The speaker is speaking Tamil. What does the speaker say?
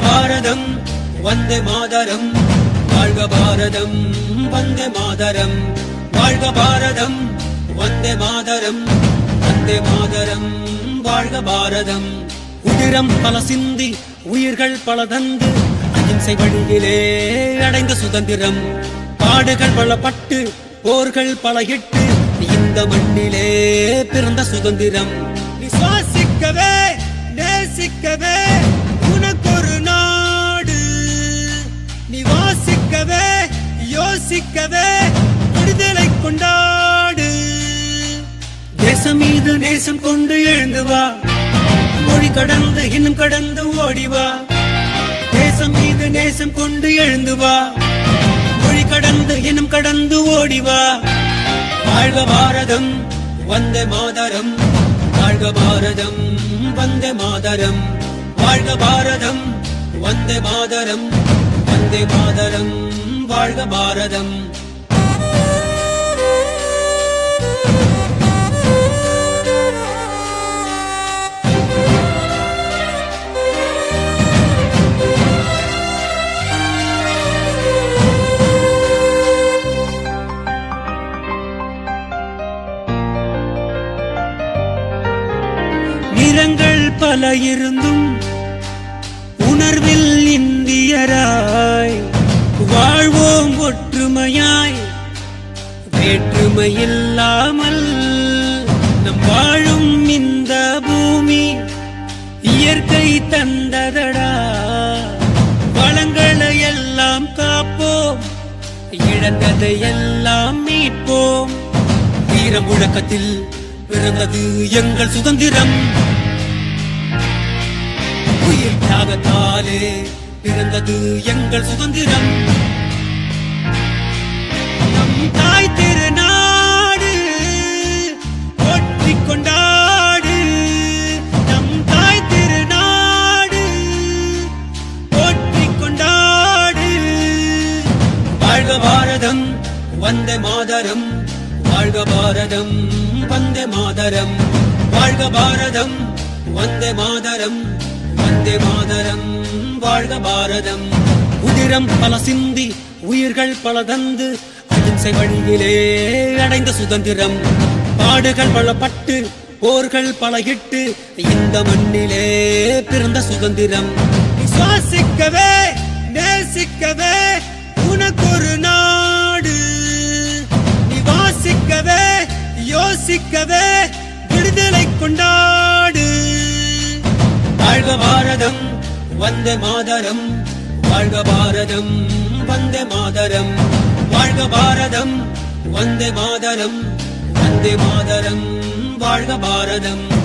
பாரதம் வந்தே மாதரம். வாழ்க பாரதம் வந்தே மாதரம். வாழ்க பாரதம் வந்தே மாதரம். வந்தே மாதரம் வாழ்க பாரதம். உதிரம் பல சிந்தி உயிர்கள் பல தந்து அகிம்சை வழியிலே அடைந்த சுதந்திரம். பாடுகள் பல பட்டு போர்கள் பல இட்டு இந்த மண்ணிலே பிறந்த சுதந்திரம். விசுவாசிக்கவே நேசிக்கவே யோசிக்கவே விடுதலை கொண்டாடு. தேசம் மீது நேசம் கொண்டு எழுந்து வா மொழி கடந்து இன்னும் கடந்து ஓடி வா தேசம் மீது நேசம் கொண்டு எழுந்து வா மொழி கடந்து இன்னும் கடந்து ஓடி வா வாழ்க பாரதம் வந்தே மாதரம். வாழ்க பாரதம் வந்தே மாதரம். வாழ்க பாரதம் வந்தே மாதரம் வந்தே மாதரம். வாழ்க பாரதம். நிறங்கள் பல இருந்தும் உணர்வில் இந்தியரா வேற்றுமை இல்லாமல் நம் வாழும் இந்த பூமி இயற்கை தந்ததடா. வளங்களை எல்லாம் காப்போம் இழந்ததை எல்லாம் மீட்போம். வீர முழக்கத்தில் பிறந்தது எங்கள் சுதந்திரம். உயிர் தியாகத்தாலே பிறந்தது எங்கள் சுதந்திரம். நம் தாய் வந்தே மாதரம் வாழ்க பாரதம் வந்தே மாதரம் வாழ்க பாரதம் வந்தே மாதரம் வந்தே மாதரம் வாழ்க பாரதம். உதிரம் பல சிந்தி உயிர்கள் பல தந்து அகிம்சை வழியிலே அடைந்த சுதந்திரம். பாடுகள் பல பட்டு போர்கள் பல இட்டு இந்த மண்ணிலே பிறந்த சுதந்திரம். சுவாசிக்கவே நேசிக்கவே யோசிக்கவே விடுதலை கொண்டாடு. வாழ்க பாரதம் வந்தே மாதரம். வாழ்க பாரதம் வந்தே மாதரம். வாழ்க பாரதம் வந்தே மாதரம். வந்தே மாதரம் வாழ்க பாரதம்.